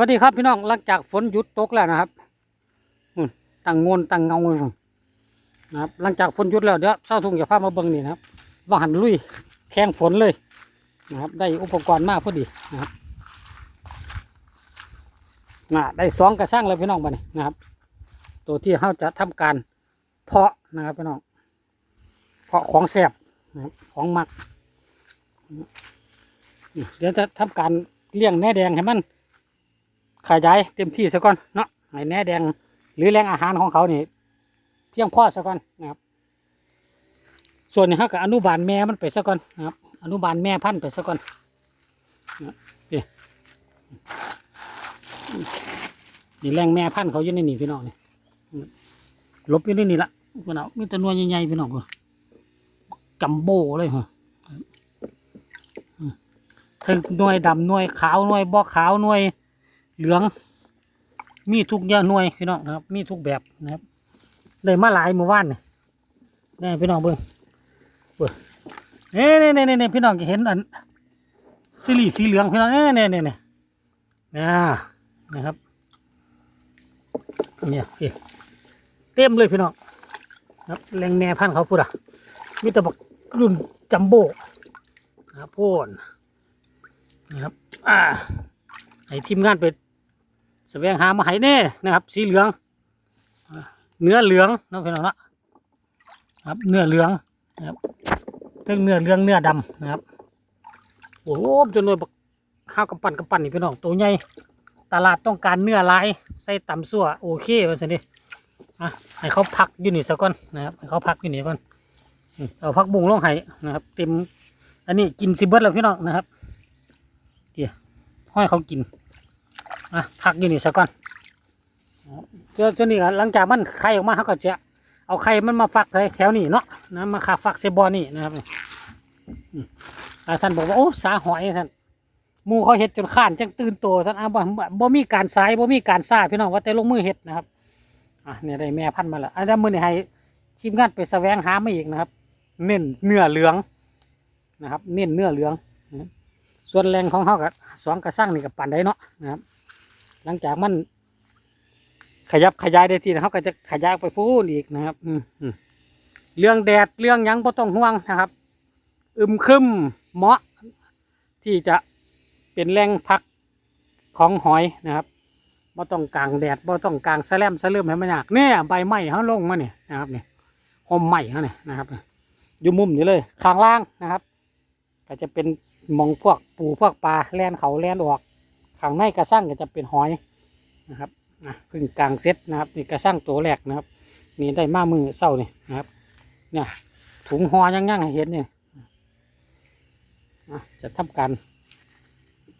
วัสดีครับพี่น้องหลังจากฝนหยุดตกแล้วนะครับตั้งงนตั้งเงาเลยนะครับ หลังจากฝนหยุดแล้วเดี๋ยวเศร้าทุ่งจะพามาเบิ่งนี่นะครับว่าหันลุยแข่งฝนเลยนะครับ ได้อุปกรณ์มากพอดีนะครับนะได้สองกระช่างเลยพี่น้องมาเนี่ยนะครับ ตัวที่เขาจะทำการเพาะนะครับพี่น้องเพาะของแสบนะครับของหมักเดี๋ยวจะทำการเลี้ยงแน่แดงให้มัน ขยายเต็มที่ซะก่อนเนาะให้แหน่แดงหรือแหล่งอาหารของเขานี่เพียงพอซะก่อนนะครับ ส่วนนี้เขาก็อนุบาลแม่มันไปซะก่อนนะครับ อนุบาลแม่พันธุ์ไปซะก่อนนะนี่นี่แหล่งแม่พันธุ์เขาอยู่ในนี่พี่น้องนี่ลบอยู่ในนี่ละพี่น้องมีแต่นวใหญ่ๆพี่น้องพุ่นจัมโบ้เลยเหรอถึงหน่วยดำหน่วยขาวหน่วยบ่ขาวหน่วย เหลือง มีทุกอย่าหน่วยพี่น้องครับ มีทุกแบบนะครับเลยมาหลายหมู่บ้านนี่นี่พี่น้องเบิ่งเบิ่งเอ้นี่นี่นี่นี่พี่น้องเห็นอันสีเหลืสีเหลืองพี่น้องเอ้นี่นี่นี่อ่านะครับเนี่ยเต็มเลยพี่น้องครับแรงแม่พันเขาพูดอะมีแต่บักรุ่นจัมโบ้นะครับพ่นนะครับ อ่าให้ทีมงานไป แสวงหามาให้แน่นะครับ สีเหลืองเนื้อเหลืองนะพี่น้องนะครับ เนื้อเหลืองนะครับเรื่องเนื้อเหลืองเนื้อดำนะครับโอ้โหจนเลยบักข้าวกำปั้นกำปั้นนี่พี่น้องตัวใหญ่ตลาดต้องการเนื้อลายใส่ตำซั่วโอเคว่าสิดิอะให้เขาพักอยู่นี่ซะก่อนนะครับให้เขาพักอยู่นี่ก่อนเอาพักบุ้งลงให้นะครับ เต็ม อันนี้กินซิเบิร์ตแล้วพี่น้องนะครับห้อยเขากิน อะพักอยู่นี่ซะก่อนเจอเจานี่หลังจากมันไข่ออกมาเขาก็จะเอาไข่มันมาฟักแถวนี้เนาะนะมาขาฟักใส่บ่อนี่นะครับอาท่านบอกว่าโอ้สาหอยท่านมูเขาเห็ดจนข้านจังตื่นตัวท่านอ่าบ่บ่บ่มีการสายบ่มีการซ่าพี่น้องว่าแต่ลงมือเห็ดนะครับอะเนี่ยได้แม่พันมาแล้วอันนี้มือนี่ให้ทีมงานไปแสวงหามาอีกนะครับ เน้นเนื้อเหลืองนะครับ เน้นเนื้อเหลือง ส่วนแรงของเขากับสองกระสั่งนี่กับปั่นได้เนาะนะครับ หลังจากมัน ขยับขยายได้ทีนะเขาก็จะขยายไปพูนอีกนะครับ อืเรื่องแดดเรื่องยังบ่ต้องห่วงนะครับ อึมครึมเหมาะ ที่จะเป็นแหล่งพักของหอยนะครับบ่ต้องกลางแดดบ่ต้องกลางแสลมแสลืมให้มันยากเนี่ยใบไม้เขาลงมาเนี่ยนะครับเนี่ยห่มไม้เขาเนี่ยนะครับอยู่มุมนี้เลยข้างล่างนะครับ ก็จะเป็นมองพวกปูพวกปลาแล่นเขาแล่นออก ข้างในกระสั่งก็จะเป็นหอยนะครับอะพึ่งกลางเซตนะครับนี่กระสั่งตัวแรกนะครับนี่ได้มามือเศร้านี่นะครับเนี่ยถุงหอยังยังให้เห็นเนี่ยอะจะทำการ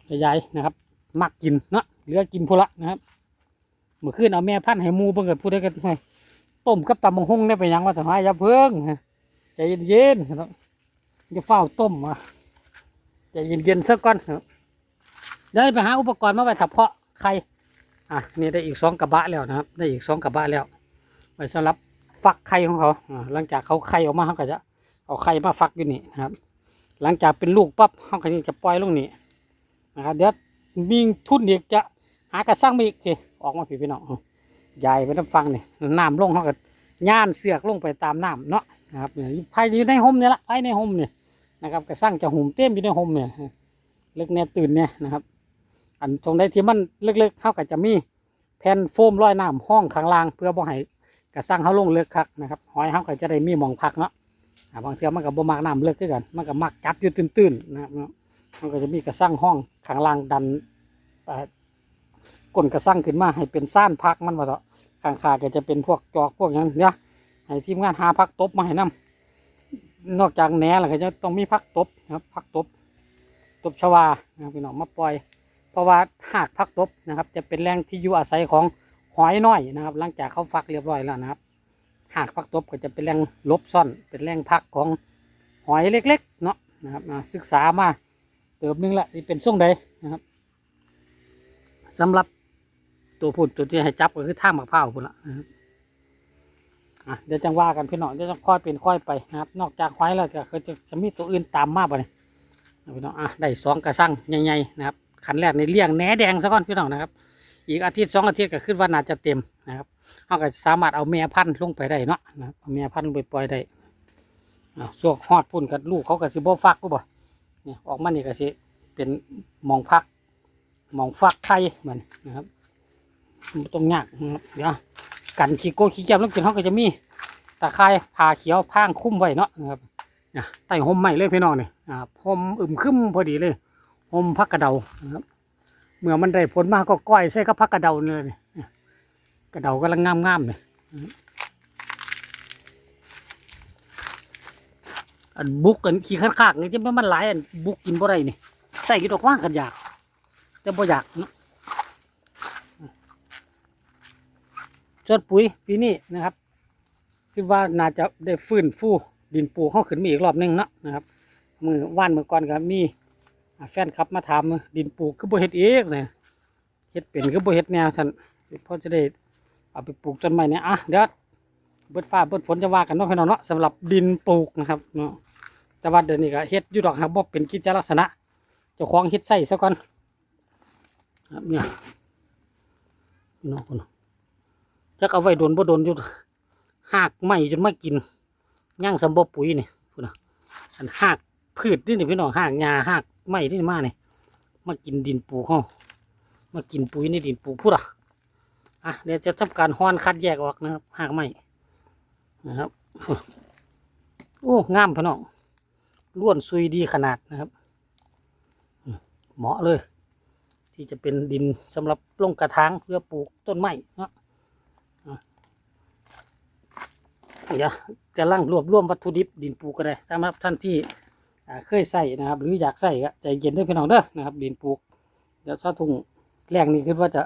ขยายนะครับ มักกินเนาะเหลือกินพละนะครับเมื่อคืนเอาแม่พันธุ์ให้มูเพิ่งเกิดพูดได้กันไงต้มกับตำมังหุ่งได้ไปยังว่าสมัยอย่าเพิ่งใจเย็นๆนะครับจะเฝ้าต้มอะใจเย็นๆสักก่อนครับ เดี๋ยวไปหาอุปกรณ์มาไว้ถับเพาะไข่อะนี่ได้อีกสองกระบะแล้วนะครับ ได้อีกสองกระบะแล้ว ไว้สำหรับฟักไข่ของเขาหลังจากเขาไข่ออกมาเขาก็จะเอาไข่มาฟักอยู่นี่นะครับ หลังจากเป็นลูกปั๊บเขาก็จะปล่อยลงนี่นะครับเดี๋ยวมีทุนอีกจะหากระสั่งมาอีกอออกมาพี่พี่น้องาใหญ่ไปน้ำฟังนี่น้ำลงเขาก็ย่านเสือกลงไปตามน้ำเนาะนะครับเนี่ยภายในห่มเนี่ยละภายในห่มเนี่ยนะครับกระสั่งจะหุ่มเต็มอยู่ในห่มเนี่ยเล็กเนี่ยตื่นเนี่ยนะครับ อันตรงใดที่มันเล็กๆเข้ากับจะมีแผ่นโฟมร้อยน้ำห้องข้างล่าง เพื่อบ่ให้กระสั่งเขาลงเลือกคักนะครับหอยเขาก็จะได้มีหมองพักเนาะบางเทีมันก็บ่มักน้ำเลือกคือกัน มันก็มักจับอยู่ตื้นๆนะครับมันก็จะมีกระสั่งห้องข้างล่างดันก้นกระสั่งขึ้นมาให้เป็นซ่านพักมันว่าเถอะข้างขาก็จะเป็นพวกจอกพวกอย่างเนี้ยให้ทีมงานหาพักตบมาให้นํนอกจากแหน่แล้วก็จะต้องมีพักตบนะครับพักตบตบชวานะพี่น้องมาปล่อย ราะว่าหากพักตบนะครับ จะเป็นแหล่งที่อยู่อาศัยของหอยน้อยนะครับ หลังจากเขาฟักเรียบร้อยแล้วนะครับ หากพักตบก็จะเป็นแหล่งลบซ่อน เป็นแหล่งพักของหอยเล็กๆเนาะนะครับอ่าศึกษามาเติมนึงละที่เป็นส่งใดนะครับสำหรับตัวพูดตัวที่ให้จับก็คือท่ามะพร้าวพุ่นละนะครับอะเดี๋ยวจังว่ากันพี่น้องเดี๋ยวจะค่อยเป็นค่อยไปนะครับ นอกจากควายแล้วจะจะจะมีตัวอื่นตามมาบ่เนี่ยพี่น้องอะได้สองกระสังใหญ่ๆนะครับ ขันแรกในเลี้ยงแหนแดงซะก่อนพี่น้องนะครับ อีกอาทิตย์สองอาทิตย์ก็ขึ้นว่าน่าจะเต็มนะครับเขาก็สามารถเอาแม่พันธุ์ลงไปได้เนาะนะเอาแม่พันธุ์ลงไปปล่อยได้ส่วนฮอดพุ่นกับลูกเขาก็สิบ่ฟักกูบ่เนี่ยออกมานี่ก็สิเป็นมองพักมองฟักไข่เหมือนนะครับต้องยากนะเดี๋ยวกันขี้โก้ขี้แก้มแล้วกินเขาก็จะมีตะไคร้ผ่าเขียวพางคุ้มไว้เนาะนะครับเนี่ยใต้ห่มใหม่เลยพี่น้องเนี่ยอ่าห่มอึมครึมพอดีเลย หมพักกระเดานะครับ เมื่อมันได้ผลมากก็ก้อยใส่กับพักกระเดาเลยเนี่ยกระเดากำลังงามงามๆเลยอันบุกกันขี้ข้างๆนี่ที่มันมันหลายอันบุกกินบ่ได้นี่ใส่กินดอกว่างกันอยากแต่บ่อยากเนาะส่วนปุ๋ยปีนี้นะครับคิดว่าน่าจะได้ฟื้นฟูดินปูเข้าขึ้นมาอีกรอบหนึงเนาะนะครับ มือว่านมือก่อนก็มี แฟนคลับมาถามดินปลูกคือบ่เฮ็ดเองเนี่ยเฮ็ดเป็นคือบ่เฮ็ดแนวท่านพอจะได้เอาไปปลูกต้นไม้เนี่ยอะเดี๋ยวเบิดฟ้าเบิดฝนจะว่ากันเนาะพี่น้องเนาะสำหรับดินปลูกนะครับเนาะแต่ว่าเดี๋ยวนี้ก็เฮ็ดอยู่ดอกครับบ่เป็นกิจลักษณะเจ้าของเฮ็ดใส่ซะก่อนครับเนี่ยพี่น้องคนจักเอาไว้โดนบ่โดนอยู่หากไหม้จนมากินย่างสำบบปุ๋ยนี่พุ่นน่ะอันหากพืชนี่นี่พี่น้องหากหญ้าหาก ไม้ที่มาเนี่ยมากินดินปูเขามากินปุ๋ยในดินปูพูดอะอะเดี๋ยวจะทำการฮ้อนคัดแยกออกนะครับหากไม้นะครับโอ้งามพี่น้องล้วนซุยดีขนาดนะครับ เหมาะเลย ที่จะเป็นดินสำหรับลงกระถางเพื่อปลูกต้นไม้เนาะเดี๋ยวกำลังรวบรวมวัตถุดิบดินปูก็ได้สำหรับท่านที่ เคยใส่นะครับ หรืออยากใส่ก็ใจเย็นด้วยพี่น้องเด้อนะครับดินปลูกเดี๋ยวชาทุ่งแรงนี้คิดว่าจะ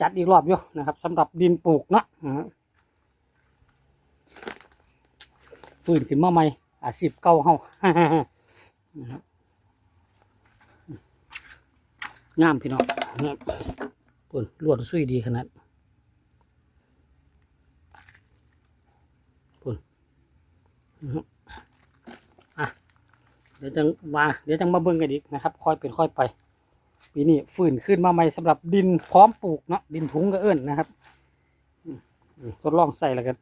จัดอีกรอบอยู่นะครับสำหรับดินปลูกเนาะฟื้นขึ้นมาใหม่อาชีพเก่าเฮานะครับงามพี่น้องนะครับปุ่นลวดสุยดีขนาดปุ่นนะครับ เดี๋ยวจังมาเดี๋ยวจังมาเบิ่งกันอีกนะครับ ค่อยเป็นค่อยไปปีนี้ฟื้นขึ้นมาใหม่สำหรับดินพร้อมปลูกเนาะดินถุงก็เอิ้นนะครับทดลองใส่แล้วกัน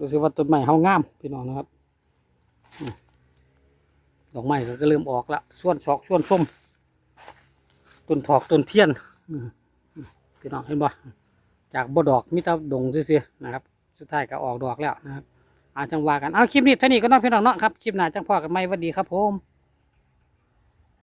รู้สึกว่าต้นไม้เฮางามพี่น้องนะครับดอกไม้ก็เริ่มออกละส่วนชอกส่วนส้มต้นถอกต้นเทียนพี่น้องเห็นบ่จากบ่ดอกมิตรดงซื่อๆนะครับ สุดท้ายก็ออกดอกแล้วนะครับอาจังว่ากันเอาคลิปนี้เท่านี้ก็น้องพี่น้องเนาะครับคลิปหน้าจังพอกันไหมหวัสดีครับผม